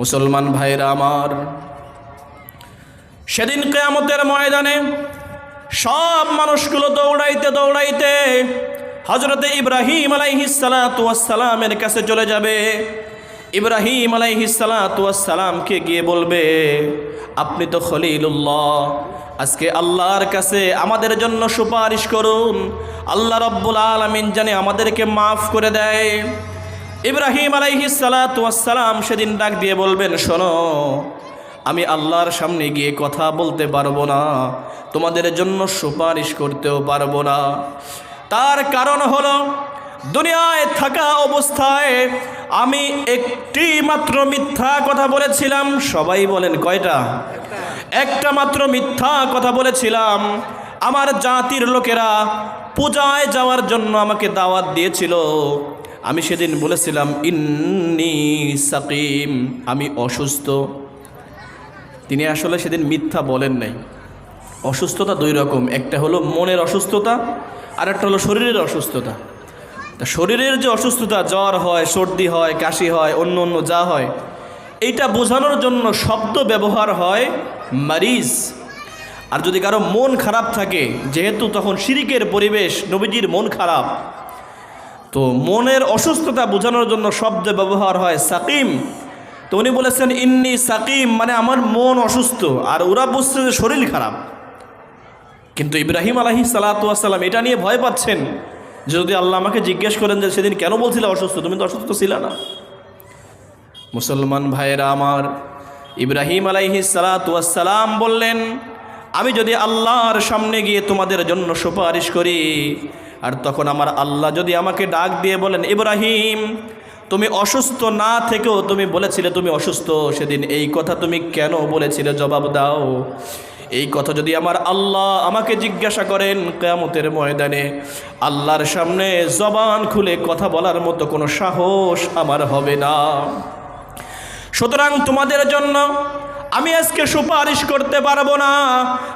মুসলমান ভাইরা আমার, সেদিন কেয়ামতের ময়দানে সব মানুষগুলো দৌড়াইতে দৌড়াইতে হজরতে ইব্রাহিম আলাইহিসালামের কাছে চলে যাবে। ইব্রাহিম আলাইহিসালামকে গিয়ে বলবে, আপনি তো খলিলুল্লাহ, আজকে আল্লাহর কাছে আমাদের জন্য সুপারিশ করুন। আল্লাহ রব্বুল আলমিন জানে আমাদেরকে মাফ করে দেয়। ইব্রাহিম আলাইহিসালাম সেদিন ডাক দিয়ে বলবেন, শোনো, আমি আল্লাহর সামনে গিয়ে কথা বলতে পারব না। তোমাদের জন্য সুপারিশ করতেও পারব না। তার কারণ হলো, দুনিয়ায় থাকা অবস্থায় আমি একটি মাত্র মিথ্যা কথা বলেছিলাম। সবাই বলেন, কয়টা? একটা মাত্র মিথ্যা কথা বলেছিলাম। আমার জাতির লোকেরা পূজায় যাওয়ার জন্য আমাকে দাওয়াত দিয়েছিল। আমি সেদিন বলেছিলাম, ইন্নি সাকিম, আমি অসুস্থ। তিনি আসলে সেদিন মিথ্যা বলেন নাই। অসুস্থতা দুই রকম, একটা হলো মনের অসুস্থতা, আর একটা হলো শরীরের অসুস্থতা। তা শরীরের যে অসুস্থতা, জ্বর হয়, সর্দি হয়, কাশি হয়, অন্য অন্য যা হয়, এইটা বোঝানোর জন্য শব্দ ব্যবহার হয় মারিজ। আর যদি কারও মন খারাপ থাকে, যেহেতু তখন শিরিকের পরিবেশ, নবীজির মন খারাপ তো মনের অসুস্থতা বোঝানোর জন্য শব্দ ব্যবহার হয় সাকিম। তো উনি বলেছেন, ইন্নি সাকিম মানে আমার মন অসুস্থ, আর ওরা বুঝছে যে শরীর খারাপ। কিন্তু ইব্রাহিম আলাহি সালাতাম এটা নিয়ে ভয় পাচ্ছেন যে যদি আল্লাহ আমাকে জিজ্ঞেস করেন যে সেদিন কেন বলছিলে অসুস্থ? তুমি তো অসুস্থ ছিল না। মুসলমান ভাইয়েরা আমার, ইব্রাহিম আলাইহি সালাতাম বললেন, আমি যদি আল্লাহর সামনে গিয়ে তোমাদের জন্য সুপারিশ করি আর তখন আমার আল্লাহ যদি আমাকে ডাক দিয়ে বলেন, ইব্রাহিম, তুমি অসুস্থ না থেকেও তুমি বলেছিলে তুমি অসুস্থ, সেদিন এই কথা তুমি কেন বলেছিলে? জবাব দাও। এই কথা যদি আমার আল্লাহ আমাকে জিজ্ঞাসা করেন কেয়ামতের ময়দানে, আল্লাহর সামনে জবান খুলে কথা বলার মতো কোনো সাহস আমার হবে না। সুতরাং তোমাদের জন্য আমি আজকে সুপারিশ করতে পারব না,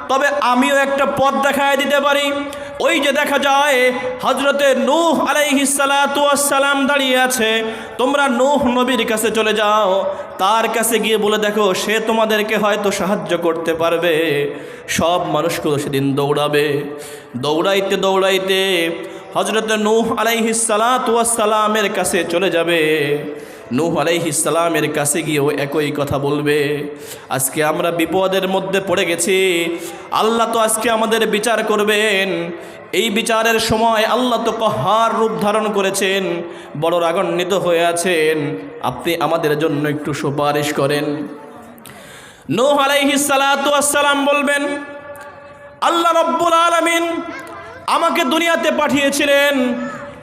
তবে আমিও একটা পথ দেখায় দিতে পারি। ওই যে দেখা যায় হজরতে নূহ আলাইহিসালাম দাঁড়িয়ে আছে। তোমরা নূহ নবীর কাছে চলে যাও। তার কাছে গিয়ে বলে দেখো, সে তোমাদেরকে হয়তো সাহায্য করতে পারবে। সব মানুষগুলো সেদিন দৌড়াবে। দৌড়াইতে দৌড়াইতে হজরতে নূহ আলাইহিসালামের কাছে চলে যাবে। নূহ আলাইহিসালামের কাছে গিয়েও একই কথা বলবে। আজকে আমরা বিপদের মধ্যে পড়ে গেছি। আল্লাহ তো আজকে আমাদের বিচার করবেন। এই বিচারের সময় আল্লাহ তো কহার রূপ ধারণ করেছেন, বড় রাগান্বিত হয়ে আছেন। আপনি আমাদের জন্য একটু সুপারিশ করেন। নূহ আলাইহিসালাম বলবেন, আল্লাহ রব্বুল আলমিন আমাকে দুনিয়াতে পাঠিয়েছিলেন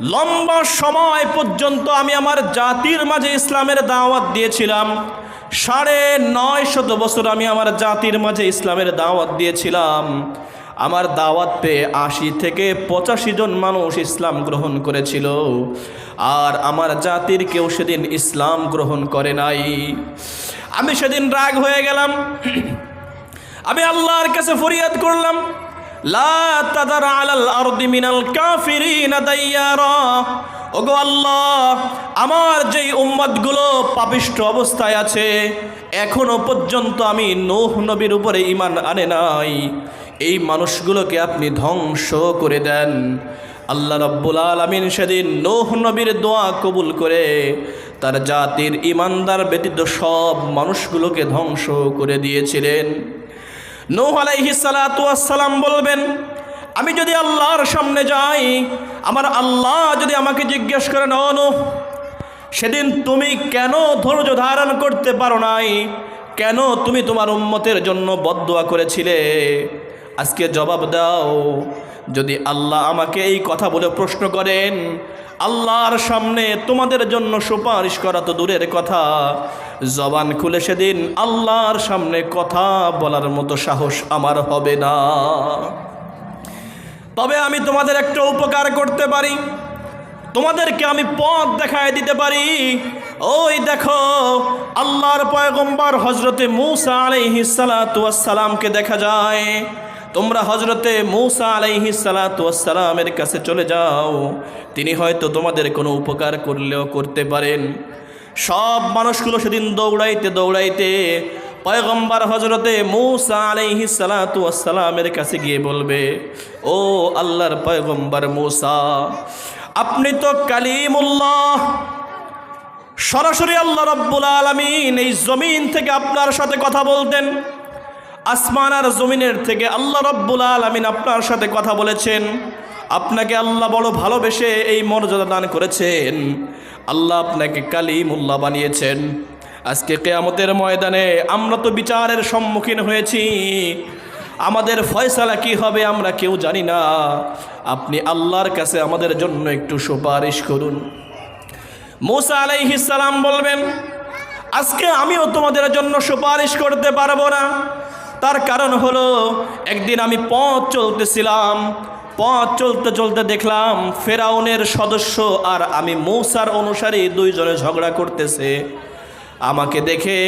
লম্বা সময় পর্যন্ত আমি আমার জাতির মাঝে ইসলামের দাওয়াত দিয়েছিলাম। সাড়ে নয় শত বছর আমি আমার জাতির মাঝে ইসলামের দাওয়াত দিয়েছিলাম। আমার দাওয়াত আশি থেকে পঁচাশি জন মানুষ ইসলাম গ্রহণ করেছিল। আর আমার জাতির কেউ সেদিন ইসলাম গ্রহণ করে নাই। আমি সেদিন রাগ হয়ে গেলাম। আমি আল্লাহর কাছে ফরিয়াদ করলাম। লা তাদার আলাল আরদি মিনাল আমার যেই পাপিষ্ঠ অবস্থায় আছে, এখনও পর্যন্ত আমি নূহ নবীর উপরে ইমান আনে নাই। এই মানুষগুলোকে আপনি ধ্বংস করে দেন। আল্লাহ রব্বুল আলমিন সেদিন নূহ নবীর দোয়া কবুল করে তার জাতির ইমানদার ব্যতীত সব মানুষগুলোকে ধ্বংস করে দিয়েছিলেন। নূহ আলাইহি সালাম বলবেন, আমি যদি আল্লাহর সামনে যাই, আমার আল্লাহ যদি আমাকে জিজ্ঞেস করেন অনু সেদিন তুমি কেন ধৈর্য ধারণ করতে পারো নাই? কেন তুমি তোমার উন্মতের জন্য বদদোয়া করেছিলে? আজকে জবাব দাও। যদি আল্লাহ আমাকে এই কথা বলে প্রশ্ন করেন, আল্লাহর সামনে তোমাদের জন্য সুপারিশ করা তো দূরের কথা। জবান খুলে সেদিন আল্লাহর সামনে কথা বলার মতো সাহস আমার হবে না। তবে আমি তোমাদের একটা উপকার করতে পারি। তোমাদেরকে আমি পথ দেখায় দিতে পারি। ওই দেখো, আল্লাহর পয়গম্বর হজরতে মুসা আলাইহিস সালামকে দেখা যায়। তোমরা হজরতে মৌসা আলাইহি সালাতামের কাছে চলে যাও। তিনি হয়তো তোমাদের কোনো উপকার করলেও করতে পারেন। সব মানুষগুলো সেদিন দৌড়াইতে দৌড়াইতে পয়গম্বর হজরতে মৌসা আলাইহি সালাতু আসসালামের কাছে গিয়ে বলবে, ও আল্লাহর পয়গম্বর মৌসা, আপনি তো কালিমুল্লাহ। সরাসরি আল্লাহ রব্বুল আলমিন এই জমিন থেকে আপনার সাথে কথা বলতেন। আসমান আর জমিনের থেকে আল্লাহ রব্বুল আলমিন আপনার সাথে কথা বলেছেন। আপনাকে আল্লাহ বড় ভালোবেসে এই মর্যাদা দান করেছেন। আল্লাহ আপনাকে কালিমুল্লাহ বানিয়েছেন। আজকে কেয়ামতের ময়দানে আমরা তো বিচারের সম্মুখীন হয়েছি। আমাদের ফয়সালা কি হবে আমরা কেউ জানি না। আপনি আল্লাহর কাছে আমাদের জন্য একটু সুপারিশ করুন। মুসা আলাইহিস সালাম বলবেন, আজকে আমিও তোমাদের জন্য সুপারিশ করতে পারব না। তার কারণ হলো, একদিন আমি পথ চলতেছিলাম, পথ চলতে চলতে দেখলাম ফেরাউনের সদস্য আর আমি মৌসার অনুসারী দুইজনে ঝগড়া করতেছে। আমাকে দেখে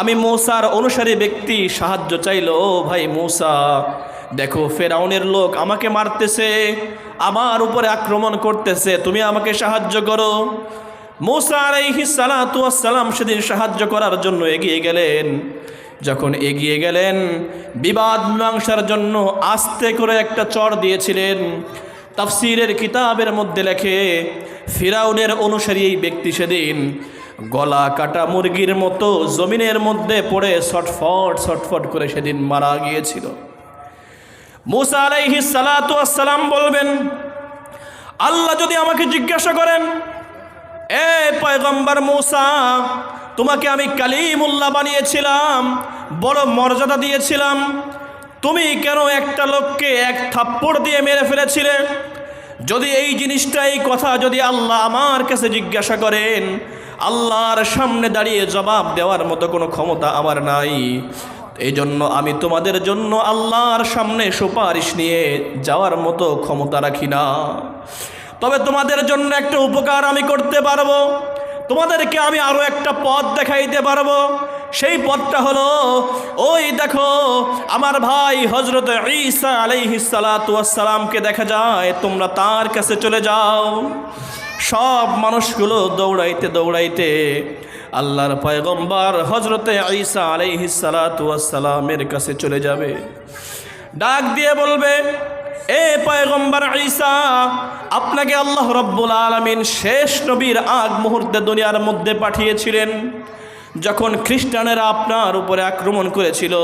আমি মৌসার অনুসারী ব্যক্তি সাহায্য চাইল, ভাই মৌসা, দেখো ফেরাউনের লোক আমাকে মারতেছে, আমার উপরে আক্রমণ করতেছে, তুমি আমাকে সাহায্য করো। মৌসা আলাইহি সালাম সেদিন সাহায্য করার জন্য এগিয়ে গেলেন। যখন এগিয়ে গেলেন, বিবাদ মীমাংসার জন্য আস্তে করে একটা চর দিয়েছিলেন। তাফসিরের কিতাবের মধ্যে লেখে, ফিরাউনের অনুসারী এই ব্যক্তি সেদিন গলা কাটা মুরগির মতো জমিনের মধ্যে পড়ে ছটফট ছটফট করে সেদিন মারা গিয়েছিল। মুসা আলাইহি সালাম বলবেন, আল্লাহ যদি আমাকে জিজ্ঞাসা করেন, এ পয়গম্বর মূসা তোমাকে আমি কালিমুল্লাহ বানিয়েছিলাম, বড় মর্যাদা দিয়েছিলাম। তুমি কেন একটা লোককে এক থাপ্পড় দিয়ে মেরে ফেলেছিলে? যদি এই জিনিসটা, এই কথা যদি আল্লাহ আমার কাছে জিজ্ঞাসা করেন, আল্লাহর সামনে দাঁড়িয়ে জবাব দেওয়ার মতো কোনো ক্ষমতা আমার নাই। এই জন্য আমি তোমাদের জন্য আল্লাহর সামনে সুপারিশ নিয়ে যাওয়ার মতো ক্ষমতা রাখি না। তবে তোমাদের জন্য একটা উপকার আমি করতে পারব। তোমাদেরকে আমি আরও একটা পথ দেখাইতে পারব। সেই পথটা হলো, ওই দেখো, আমার ভাই হজরত ঈসা আলাইহিসালাতামকে দেখা যায়, তোমরা তার কাছে চলে যাও। সব মানুষগুলো দৌড়াইতে দৌড়াইতে আল্লাহর পয়গম্বর হজরতে ঈসা আলাইহিসালাতামের কাছে চলে যাবে। ডাক দিয়ে বলবে, এ পয়গম্বর ঈসা আপনাকে আল্লাহ রব্বুল আলমিন শেষ নবীর আগ মুহূর্তে দুনিয়ার মধ্যে পাঠিয়েছিলেন। যখন খ্রিস্টানেরা আপনার উপরে আক্রমণ করেছিল,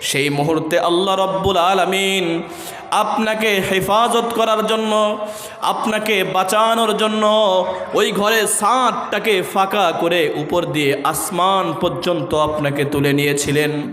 সেই মুহূর্তে আল্লাহ রব্বুল আলমিন আপনাকে হেফাজত করার জন্য, আপনাকে বাঁচানোর জন্য ওই ঘরে সাঁতটাকে ফাঁকা করে উপর দিয়ে আসমান পর্যন্ত আপনাকে তুলে নিয়েছিলেন।